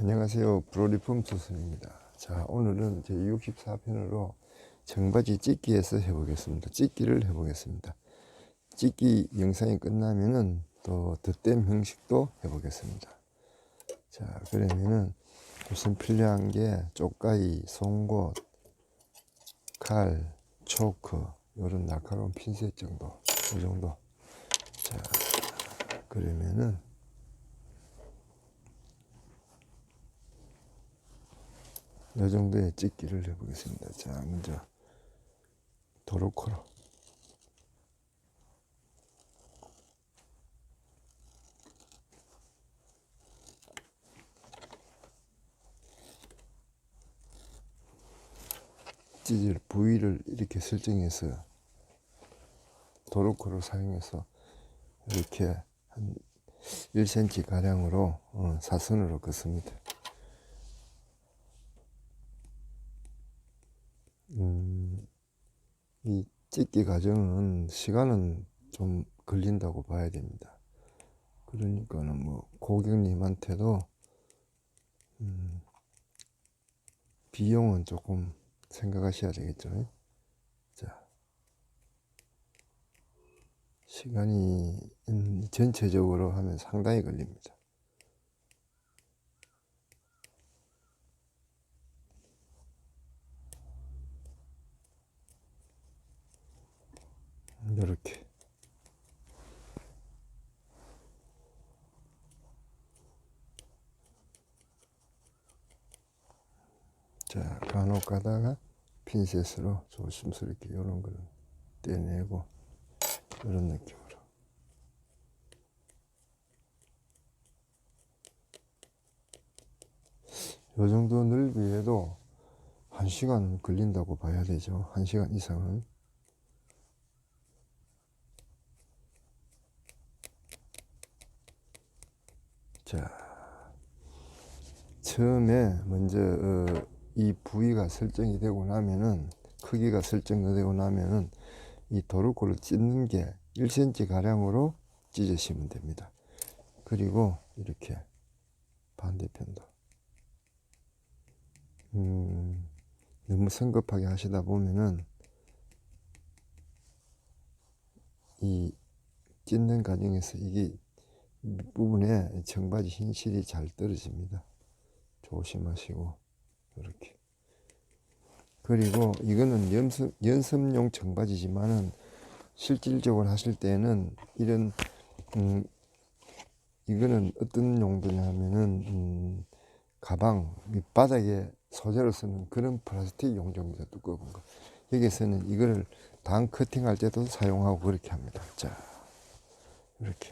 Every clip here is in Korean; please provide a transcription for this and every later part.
안녕하세요. 브로리폼 투순입니다. 자, 오늘은 제 64편으로 청바지 찢기에서 해보겠습니다. 찢기를 해보겠습니다. 찢기 영상이 끝나면은 또 덧댐 형식도 해보겠습니다. 자, 그러면은 우선 필요한 게 쪽가위, 송곳, 칼, 초크, 요런 날카로운 핀셋 정도, 이 정도. 자, 그러면은 이 정도의 찍기를 해보겠습니다. 자, 먼저 도로코로 찢을 부위를 이렇게 설정해서 도로코를 사용해서 이렇게 한 1cm 가량으로 어, 사선으로 긋습니다. 음, 이 찢기 과정은 시간은 좀 걸린다고 봐야 됩니다. 그러니까는 뭐 고객님한테도 음, 비용은 조금 생각하셔야 되겠죠. 자, 시간이 음, 전체적으로 하면 상당히 걸립니다. 이렇게. 자 간혹 가다가 핀셋으로 조심스럽게 이런 걸 떼내고 이런 느낌으로. 요 정도 넓이에도 한 시간 걸린다고 봐야 되죠. 한 시간 이상은 자, 처음에 먼저 어, 이 부위가 설정이 되고 나면은 크기가 설정되고 나면은 이 도루코를 찢는 게 1cm 가량으로 찢으시면 됩니다. 그리고 이렇게 반대편도 음, 너무 성급하게 하시다 보면은 이 찢는 과정에서 이게 부분에 청바지 흰실이 잘 떨어집니다. 조심하시고 이렇게 그리고 이거는 연습, 연습용 청바지지만은 실질적으로 하실 때는 이런 음, 이거는 어떤 용도냐 하면은 음, 가방 밑바닥에 소재로 쓰는 그런 플라스틱 용접입니다. 두꺼운 거 여기서는 이거를 단 커팅할 때도 사용하고 그렇게 합니다. 자 이렇게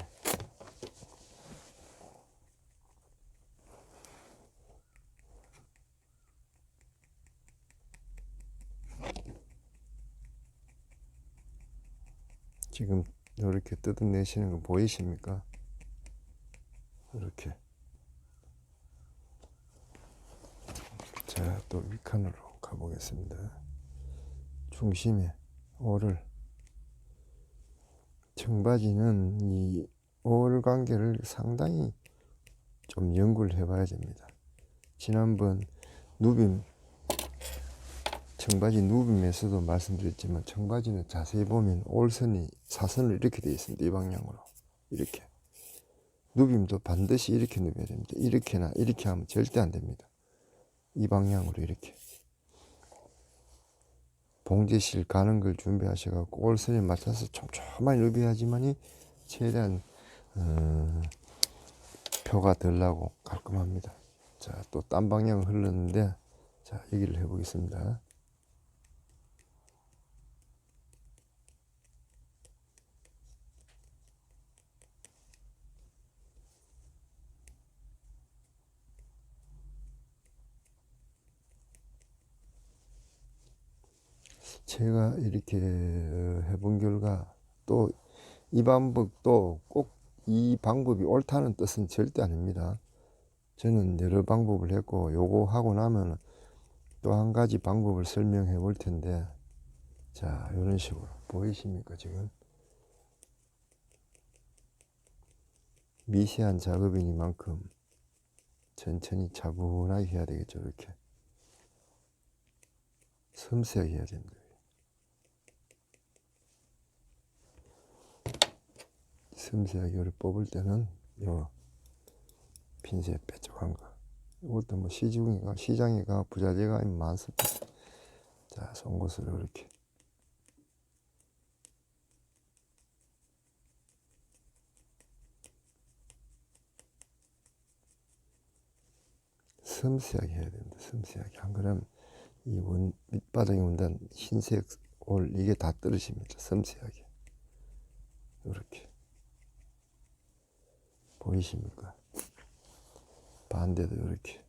지금 이렇게 뜯어내시는 거 보이십니까? 이렇게. 자 또 위칸으로 가보겠습니다. 중심에 오를. 청바지는 이올 관계를 상당히 좀 연구를 해봐야 됩니다. 지난번 누빔 청바지 누빔에서도 말씀드렸지만 청바지는 자세히 보면 올선이 사선을 이렇게 되어 있습니다. 이 방향으로 이렇게 누빔도 반드시 이렇게 누벼야 됩니다. 이렇게나 이렇게 하면 절대 안 됩니다. 이 방향으로 이렇게 봉제실 가는 걸 준비하셔갖고 올선에 맞춰서 촘촘하게 누벼야지만이 최대한 어, 표가 덜 나고 깔끔합니다. 자, 또 딴 방향 흘렀는데 자, 여기를 해보겠습니다. 제가 이렇게 어, 해본 결과 또 이 방법도 꼭 이 방법이 옳다는 뜻은 절대 아닙니다. 저는 여러 방법을 했고 요거 하고 나면 또 한 가지 방법을 설명해 볼 텐데 자 이런 식으로 보이십니까 지금 미세한 작업이니만큼 천천히 차분하게 해야 되겠죠. 이렇게 섬세하게 해야 됩니다. 섬세하게 요리 뽑을 때는 요 핀셋 빼쪽한 거. 이것도 뭐 시중이가 시장이가 부자재가 많습니다. 자, 송곳으로 이렇게 섬세하게 해야 됩니다. 섬세하게 안 그러면 이 원 밑바닥에 온단 흰색 올 이게 다 떨어집니다. 섬세하게 이렇게 보이십니까? 반대도 이렇게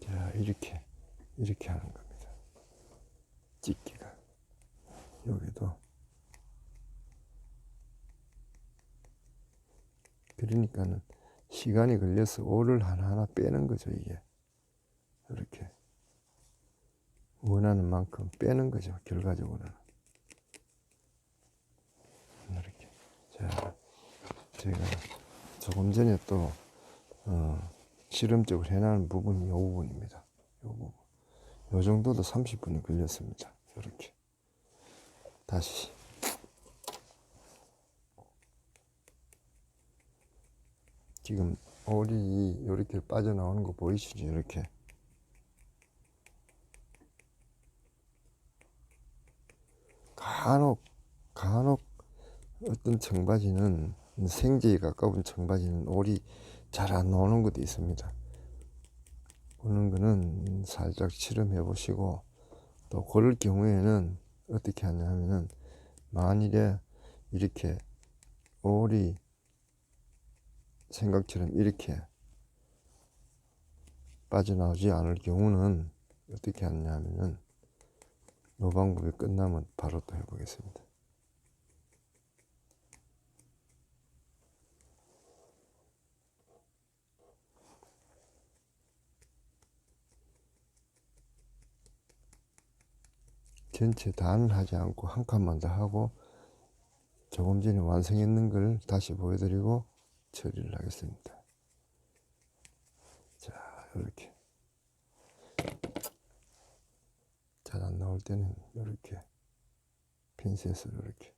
자 이렇게 이렇게 하는 겁니다. 찍기가 여기도 그러니까는 시간이 걸려서 오를 하나하나 빼는 거죠 이게. 이렇게. 원하는 만큼 빼는 거죠 결과적으로는. 이렇게. 자 제가 조금 전에 또 어, 실험적으로 해놓은 부분이 이 부분입니다. 이 부분. 요 정도도 30분이 걸렸습니다. 이렇게. 다시 지금 올이 이렇게 빠져나오는 거 보이시죠? 이렇게 간혹 간혹 어떤 청바지는 생제에 가까운 청바지는 올이 잘안 나오는 것도 있습니다. 그런 거는 살짝 실험해 보시고 또 그럴 경우에는 어떻게 하냐 하면은 만일에 이렇게 올이 생각처럼 이렇게 빠져나오지 않을 경우는 어떻게 하느냐 하면은 이 방법이 끝나면 바로 또 해보겠습니다. 전체 다는 하지 않고 한 칸만 더 하고 조금 전에 완성했는 걸 다시 보여드리고 처리를 하겠습니다. 자, 이렇게. 잘 안 나올 때는 이렇게 핀셋으로 이렇게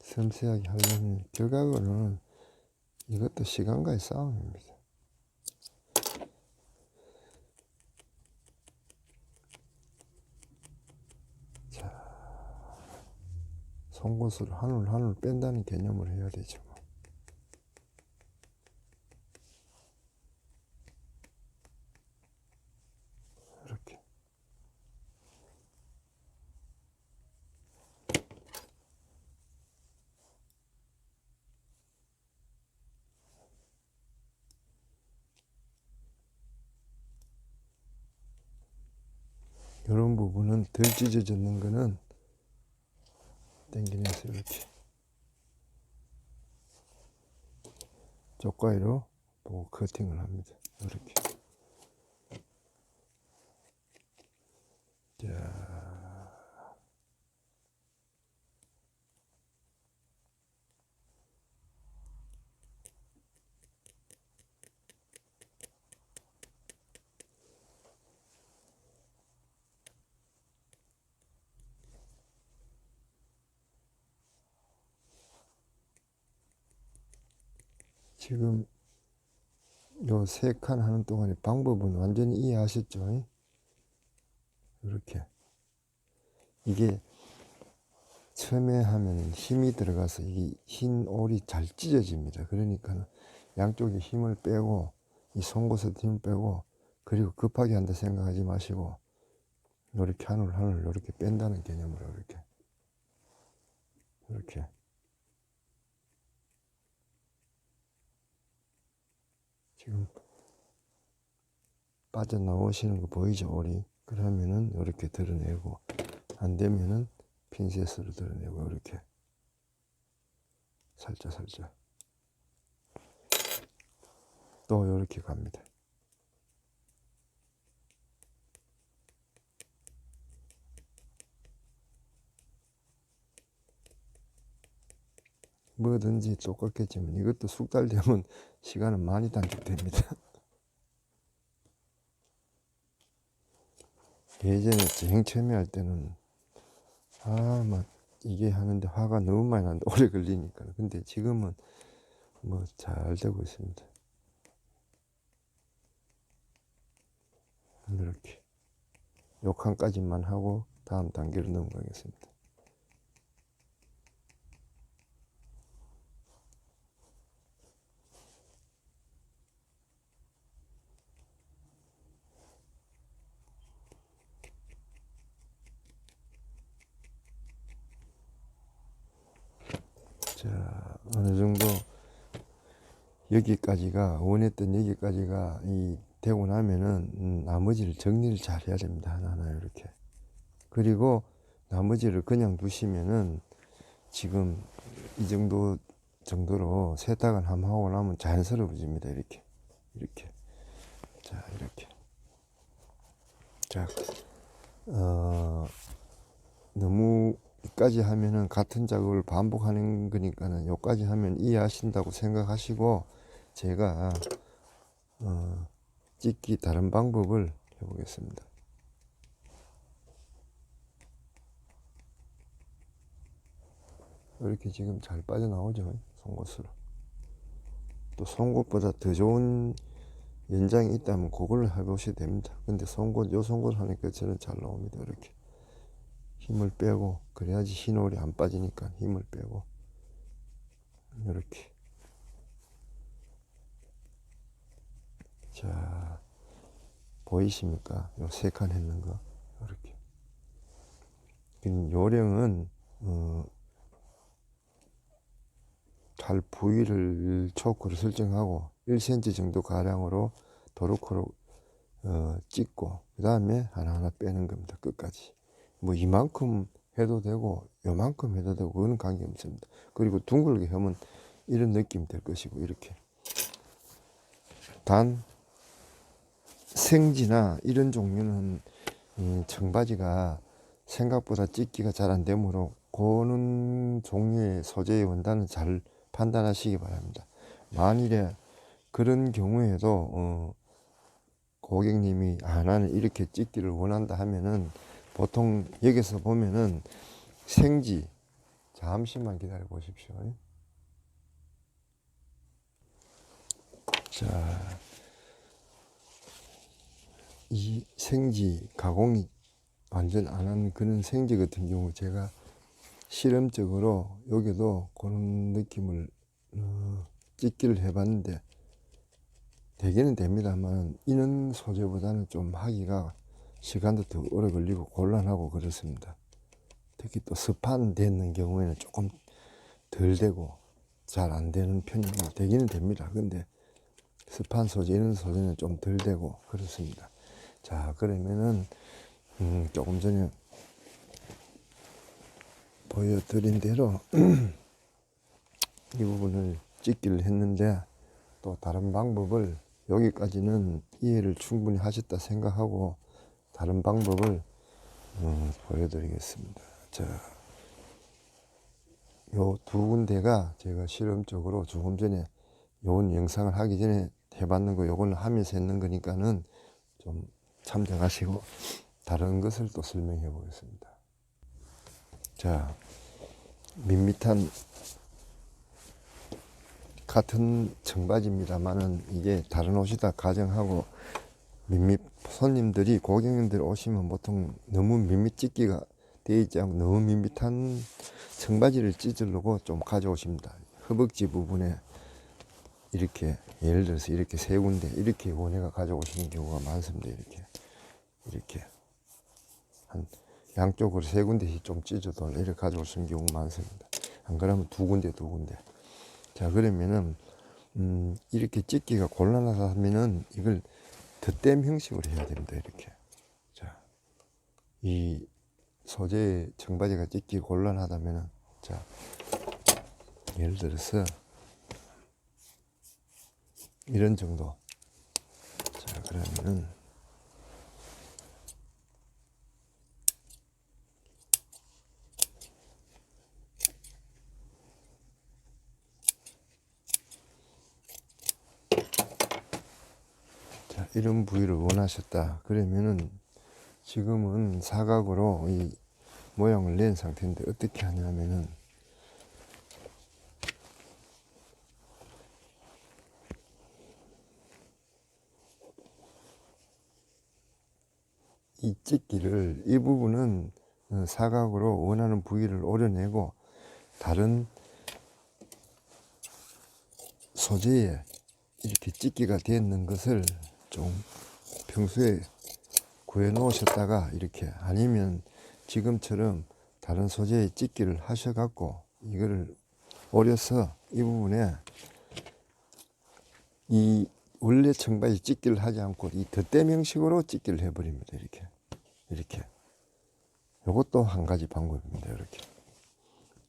섬세하게 하려면 결과적으로는 이것도 시간과의 싸움입니다. 송곳을 한올 한올 뺀다는 개념을 해야 되죠. 뭐. 이렇게. 이런 부분은 덜 찢어졌는 거는 당기면서 이렇게 쪽가위로 보고 커팅을 합니다. 이렇게. 지금 요 세 칸 하는 동안에 방법은 완전히 이해하셨죠? 이렇게 이게 처음에 하면 힘이 들어가서 이 흰 올이 잘 찢어집니다. 그러니까 양쪽에 힘을 빼고 이 송곳에 힘을 빼고 그리고 급하게 한다 생각하지 마시고 이렇게 한 올 한올 이렇게 뺀다는 개념으로 이렇게 이렇게 지금 빠져나오시는 거 보이죠? 올이 그러면은 이렇게 드러내고 안 되면은 핀셋으로 드러내고 이렇게 살짝 살짝 또 이렇게 갑니다. 뭐든지 똑같겠지만 이것도 숙달 되면 시간은 많이 단축됩니다. 예전에 쟁취미 할 때는 아 막 이게 하는데 화가 너무 많이 나는데 오래 걸리니까 근데 지금은 뭐 잘 되고 있습니다. 이렇게 요 칸까지만 하고 다음 단계로 넘어가겠습니다. 자, 어느 정도 여기까지가 원했던 여기까지가 이 되고 나면은 음, 나머지를 정리를 잘 해야 됩니다. 하나하나 이렇게. 그리고 나머지를 그냥 두시면은 지금 이 정도 정도로 세탁을 한번 하고 나면 자연스러워집니다. 이렇게. 이렇게. 자, 이렇게. 자, 어, 너무 여기까지 하면은 같은 작업을 반복하는 거니까는 여기까지 하면 이해하신다고 생각하시고 제가 어, 찍기 다른 방법을 해보겠습니다. 이렇게 지금 잘 빠져나오죠 송곳으로. 또 송곳보다 더 좋은 연장이 있다면 그걸로 해보셔도 됩니다. 근데 송곳 요 송곳 하니까 저는 잘 나옵니다 이렇게. 힘을 빼고 그래야지 흰홀이 안 빠지니까 힘을 빼고. 이렇게 자 보이십니까? 요 세 칸 했는 거. 이렇게. 요령은 어, 잘 부위를 초크로 설정하고 1cm 정도 가량으로 도로코로 어, 찍고 그 다음에 하나하나 빼는 겁니다 끝까지. 뭐 이만큼 해도 되고 요만큼 해도 되고 그거는 관계 없습니다. 그리고 둥글게 하면 이런 느낌이 될 것이고 이렇게. 단 생지나 이런 종류는 이 청바지가 생각보다 찢기가 잘 안 되므로 고는 종류의 소재의 원단은 잘 판단하시기 바랍니다. 만일에 그런 경우에도 어, 고객님이 아 나는 이렇게 찢기를 원한다 하면은 보통 여기서 보면은 생지 잠시만 기다려 보십시오. 자, 이 생지 가공이 완전 안 한 그런 생지 같은 경우 제가 실험적으로 여기도 그런 느낌을 어, 찍기를 해봤는데 되기는 됩니다만 이런 소재보다는 좀 하기가 시간도 더 오래 걸리고 곤란하고 그렇습니다. 특히 또 습한 되는 경우에는 조금 덜 되고 잘 안 되는 편이 되기는 됩니다. 근데 습한 소재 이런 소재는 좀 덜 되고 그렇습니다. 자 그러면은 음, 조금 전에 보여드린 대로 이 부분을 찍기를 했는데 또 다른 방법을 여기까지는 이해를 충분히 하셨다 생각하고 다른 방법을 어, 보여드리겠습니다. 자, 요 두 군데가 제가 실험적으로 조금 전에 요 영상을 하기 전에 해봤는 거 요거는 하면서 했는 거니까는 좀 참작하시고 다른 것을 또 설명해 보겠습니다. 자, 밋밋한 같은 청바지입니다만은 이게 다른 옷이다 가정하고 밋밋 손님들이 고객님들 오시면 보통 너무 밋밋 찢기가 되어 있지 않고 너무 밋밋한 청바지를 찢으려고 좀 가져오십니다. 허벅지 부분에 이렇게 예를 들어서 이렇게 세 군데 이렇게 원해가 가져오시는 경우가 많습니다. 이렇게 이렇게 한 양쪽으로 세 군데씩 좀 찢어도 이렇게 가져오시는 경우가 많습니다. 안 그러면 두 군데 두 군데. 자 그러면은 음, 이렇게 찢기가 곤란하다 하면은 이걸 덧댐 형식으로 해야 됩니다. 이렇게. 자, 이 소재의 청바지가 찢기 곤란하다면은 자 예를 들어서 이런 정도 자 그러면은 자 이런 부위를 원하셨다. 그러면은 지금은 사각으로 이 모양을 낸 상태인데 어떻게 하냐면은 이 찢기를 이 부분은 어, 사각으로 원하는 부위를 오려내고 다른 소재에 이렇게 찢기가 되어 있는 것을 좀 평소에 구해 놓으셨다가 이렇게 아니면 지금처럼 다른 소재의 찢기를 하셔갖고 이거를 오려서 이 부분에 이 원래 청바지 찢기를 하지 않고 이 덧댐 형식으로 찢기를 해버립니다. 이렇게. 이렇게. 요것도 한 가지 방법입니다. 이렇게.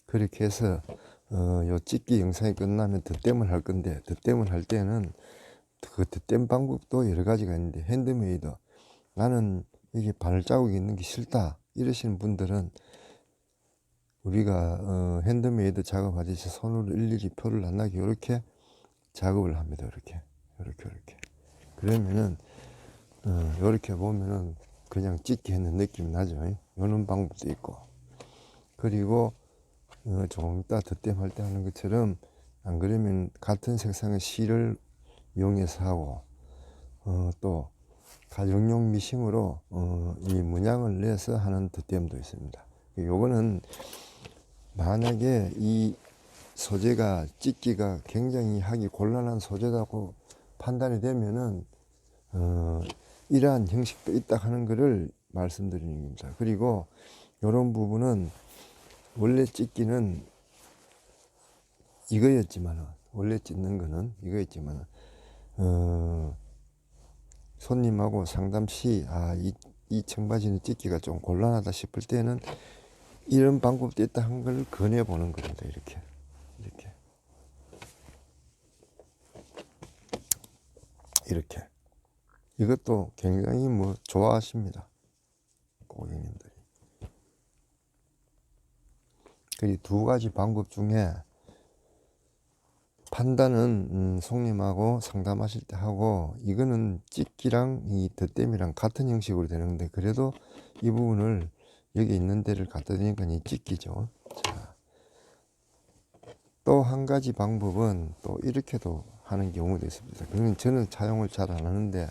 그렇게 해서 어, 요 찢기 영상이 끝나면 덧댐을 할 건데 덧댐을 할 때는 그 덧댐 방법도 여러 가지가 있는데 핸드메이드. 나는 이게 바늘 자국이 있는 게 싫다 이러시는 분들은 우리가 어, 핸드메이드 작업하듯이 손으로 일일이 표를 안 나게 이렇게 작업을 합니다 이렇게. 이렇게 이렇게. 그러면은 어, 이렇게 보면은 그냥 찢기 했는 느낌이 나죠. 이런 방법도 있고. 그리고 어, 조금 이따 덧댐 할 때 하는 것처럼 안 그러면 같은 색상의 실을 이용해서 하고 어, 또 가정용 미싱으로 어, 이 문양을 내서 하는 덧댐도 있습니다. 요거는 만약에 이 소재가 찢기가 굉장히 하기 곤란한 소재라고 판단이 되면은 어, 이러한 형식도 있다 하는 것을 말씀드리는 겁니다. 그리고 이런 부분은 원래 찢기는 이거였지만 원래 찢는 거는 이거였지만 어, 손님하고 상담 시, 아, 이, 이 청바지는 찢기가 좀 곤란하다 싶을 때는 이런 방법도 있다 한 걸 권해보는 겁니다. 이렇게. 이렇게. 이렇게. 이것도 굉장히 뭐 좋아하십니다. 고객님들이. 그두 가지 방법 중에 판단은 음, 손님하고 상담하실 때 하고 이거는 찍기랑 이 덧댐이랑 같은 형식으로 되는데 그래도 이 부분을 여기 있는 데를 갖다 대니까 이 찍기죠. 자. 또한 가지 방법은 또 이렇게도 하는 경우도 있습니다. 그러면 저는 차용을 잘 안 하는데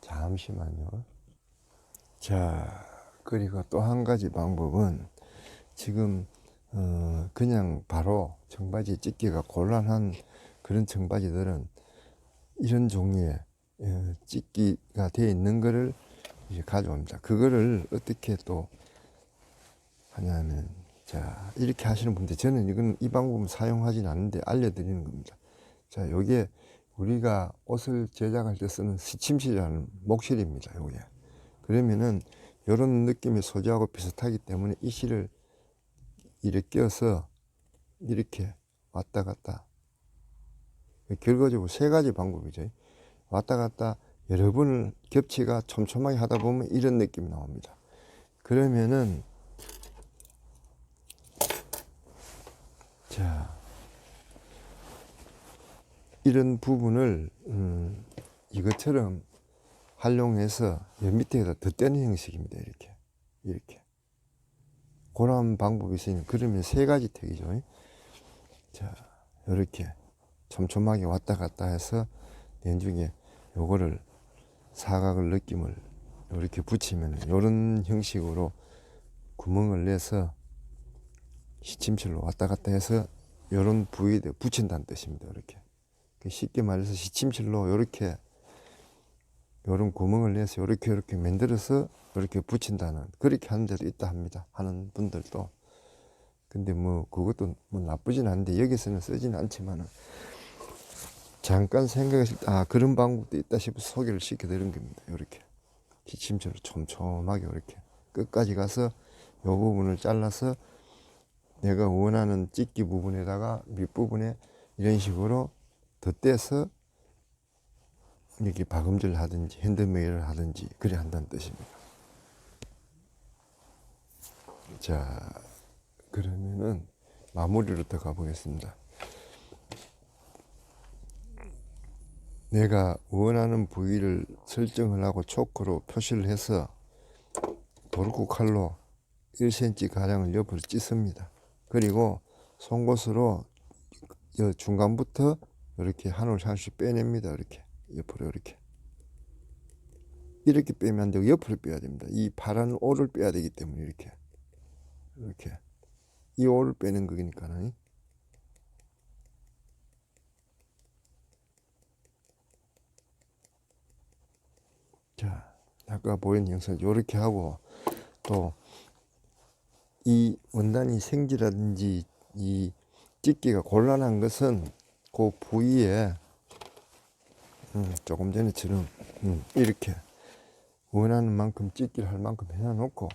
잠시만요. 자, 그리고 또 한 가지 방법은 지금 어, 그냥 바로 청바지 찢기가 곤란한 그런 청바지들은 이런 종류의 어, 찢기가 되어 있는 거를 이제 가져옵니다. 그거를 어떻게 또 하냐면 자 이렇게 하시는 분들 저는 이건 이 방법은 사용하진 않는데 알려드리는 겁니다. 자 요게 우리가 옷을 제작할 때 쓰는 시침실이라는 목실입니다. 요게 그러면은 이런 느낌의 소재하고 비슷하기 때문에 이 실을 이렇게 껴서 이렇게 왔다 갔다. 결과적으로 세 가지 방법이죠. 왔다 갔다 여러 번을 겹치가 촘촘하게 하다 보면 이런 느낌이 나옵니다. 그러면은 자 이런 부분을 음, 이것처럼 활용해서 여 밑에다 덧대는 형식입니다. 이렇게. 이렇게 그런 방법이 있으니 그러면 세 가지 택이죠. 자, 이렇게 촘촘하게 왔다 갔다 해서 내중에 요거를 사각을 느낌을 이렇게 붙이면 이런 형식으로 구멍을 내서 시침실로 왔다 갔다 해서 이런 부위에 붙인다는 뜻입니다. 이렇게 쉽게 말해서 시침실로 이렇게 이런 구멍을 내서 이렇게 이렇게 만들어서 이렇게 붙인다는 그렇게 하는 데도 있다 합니다. 하는 분들도 근데 뭐 그것도 뭐 나쁘진 않은데 여기서는 쓰지는 않지만은 잠깐 생각했을 때 아 그런 방법도 있다 싶어 소개를 시켜드린 겁니다. 이렇게 기침처럼 촘촘하게 이렇게 끝까지 가서 요 부분을 잘라서 내가 원하는 찢기 부분에다가 밑부분에 이런 식으로 덧대서 이렇게 박음질 하든지 핸드메이드를 하든지 그래 한다는 뜻입니다. 자, 그러면은 마무리로 들어가 보겠습니다. 내가 원하는 부위를 설정을 하고 초크로 표시를 해서 도르코 칼로 1cm 가량을 옆으로 찢습니다. 그리고 송곳으로 여 중간부터 이렇게 한 올 한씩 빼냅니다. 이렇게 옆으로 이렇게. 이렇게 빼면 안 되고 옆으로 빼야 됩니다. 이 파란 올을 빼야 되기 때문에 이렇게. 이렇게. 이 올을 빼는 거니까는. 자 아까 보인 영상 이렇게 하고 또 이 원단이 생지라든지 이 찢기가 곤란한 것은 그 부위에 음, 조금 전에처럼 음, 이렇게 원하는 만큼 찢기를 할 만큼 해놔놓고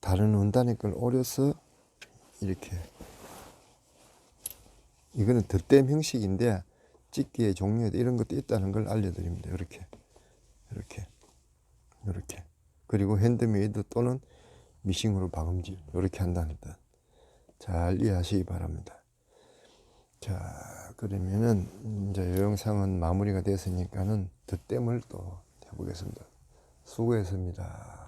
다른 원단의 걸 오려서 이렇게 이거는 덧댐 형식인데 찢기의 종류에도 이런 것도 있다는 걸 알려드립니다. 이렇게 이렇게 이렇게 그리고 핸드메이드 또는 미싱으로 박음질 이렇게 한다는 뜻. 잘 이해하시기 바랍니다. 자 그러면은 이제 이 영상은 마무리가 됐으니까는 덧댐을 또 해보겠습니다. 수고했습니다.